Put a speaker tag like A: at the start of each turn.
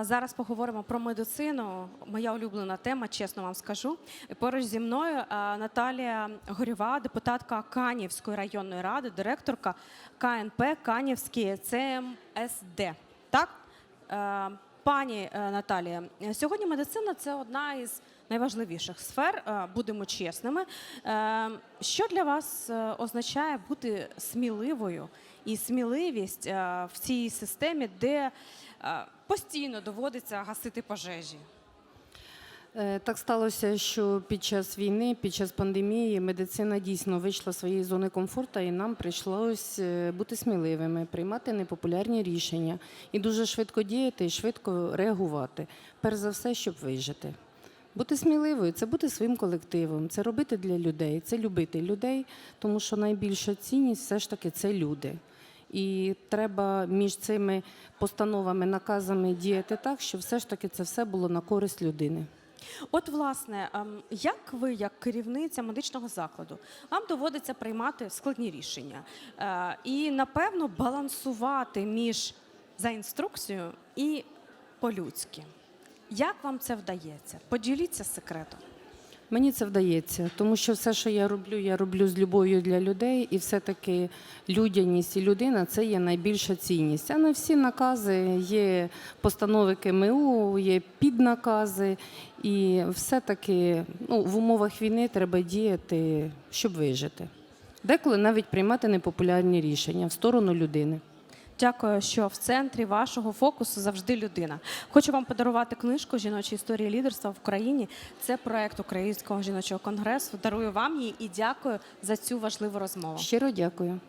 A: Зараз поговоримо про медицину. Моя улюблена тема, чесно вам скажу. Поруч зі мною Наталія Горєва, депутатка Канівської районної ради, директорка КНП Канівський ЦМСД. Так? Пані е, Наталія, е, сьогодні медицина це одна із найважливіших сфер, е, будемо чесними. Що для вас означає бути сміливою і сміливість в цій системі, де постійно доводиться гасити пожежі?
B: Е, Так сталося, що під час війни, під час пандемії, медицина дійсно вийшла з своєї зони комфорту, і нам прийшлось е, бути сміливими, приймати непопулярні рішення і дуже швидко діяти і швидко реагувати. Перш за все, щоб вижити. Бути сміливою це бути своїм колективом, це робити для людей, це любити людей, тому що найбільша цінність все ж таки це люди. І треба між цими постановами, наказами діяти так, щоб все ж таки це все було на користь людини.
A: От, власне, ем, як ви, як керівниця медичного закладу, вам доводиться приймати складні рішення Е, і, напевно, балансувати між за інструкцією і по-людськи. Як вам це вдається? Поділіться секретом.
B: Мені це вдається, тому що все, що я роблю, я роблю з любов'ю для людей, і все-таки людяність і людина це є найбільша цінність. А не всі накази є постанови КМУ, є піднакази, і все-таки ну, в умовах війни треба діяти, щоб вижити. Деколи навіть приймати непопулярні рішення в сторону людини.
A: Дякую, що в центрі вашого фокусу завжди людина. Хочу вам подарувати книжку Жіночі історії лідерства в Україні. Це проект Українського жіночого конгресу. Дарую вам її і дякую за цю важливу розмову.
B: Щиро дякую.